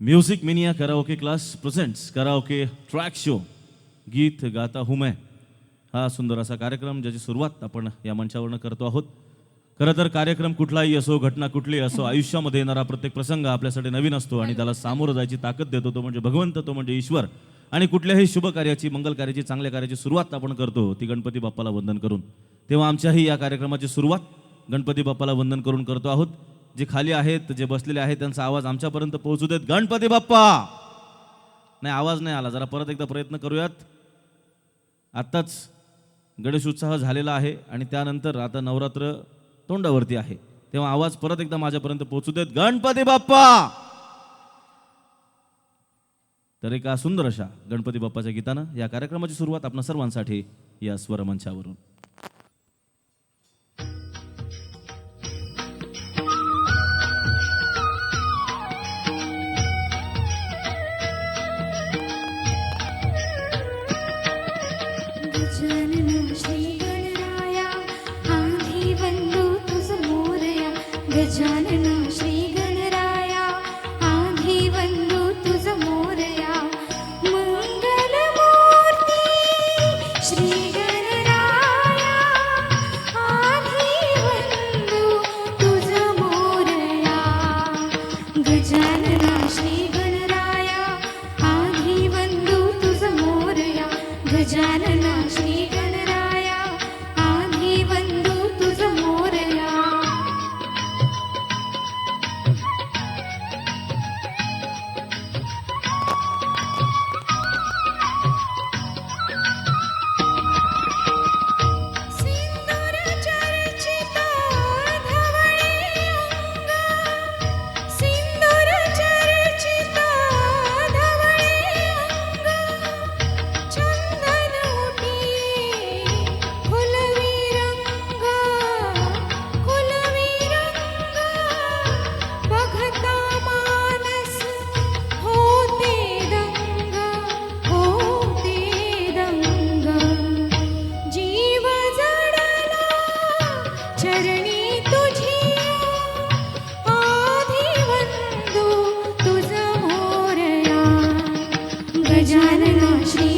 Music मिनिया karaoke class presents karaoke track show गीत गाता हूँ मैं. हा सुंदर असा कार्यक्रम ज्याची सुरुवात आपण या मंचावरनं करतो आहोत. खरं तर कार्यक्रम कुठलाही असो घटना कुठलीही असो आयुष्यामध्ये येणारा प्रत्येक प्रसंग आपल्यासाठी नवीन असतो आणि त्याला सामोरं जायची ताकद देतो तो म्हणजे भगवंत तो म्हणजे ईश्वर. आणि कुठल्याही शुभ कार्याची मंगल कार्याची चांगल्या कार्याची सुरुवात आपण करतो ती गणपती बाप्पाला वंदन करून. तेव्हा आमच्याही या कार्यक्रमाची सुरुवात गणपती बाप्पाला वंदन करून करतो आहोत. जे खाली आहेत जे बसलेले आहेत त्यांचा आवाज आमच्यापर्यंत पोहोचू देत. गणपती बाप्पा! नाही आवाज नाही आला. जरा परत एकदा प्रयत्न करूयात. आत्ताच गणेश उत्साह झालेला आहे आणि त्यानंतर आता नवरात्र तोंडावरती आहे. तेव्हा आवाज परत एकदा माझ्यापर्यंत पोहोचू देत. गणपती बाप्पा! तर एका सुंदर अशा गणपती बाप्पाच्या गीतानं या कार्यक्रमाची सुरुवात आपण सर्वांसाठी या स्वरमंचावरून. गजलना श्रीगणरायास मोया मङ्गल श्रीगणरायाज मोया गजलनाशी गणराया आगीवध तु मोरया। गजलना श्री জানো শ্রী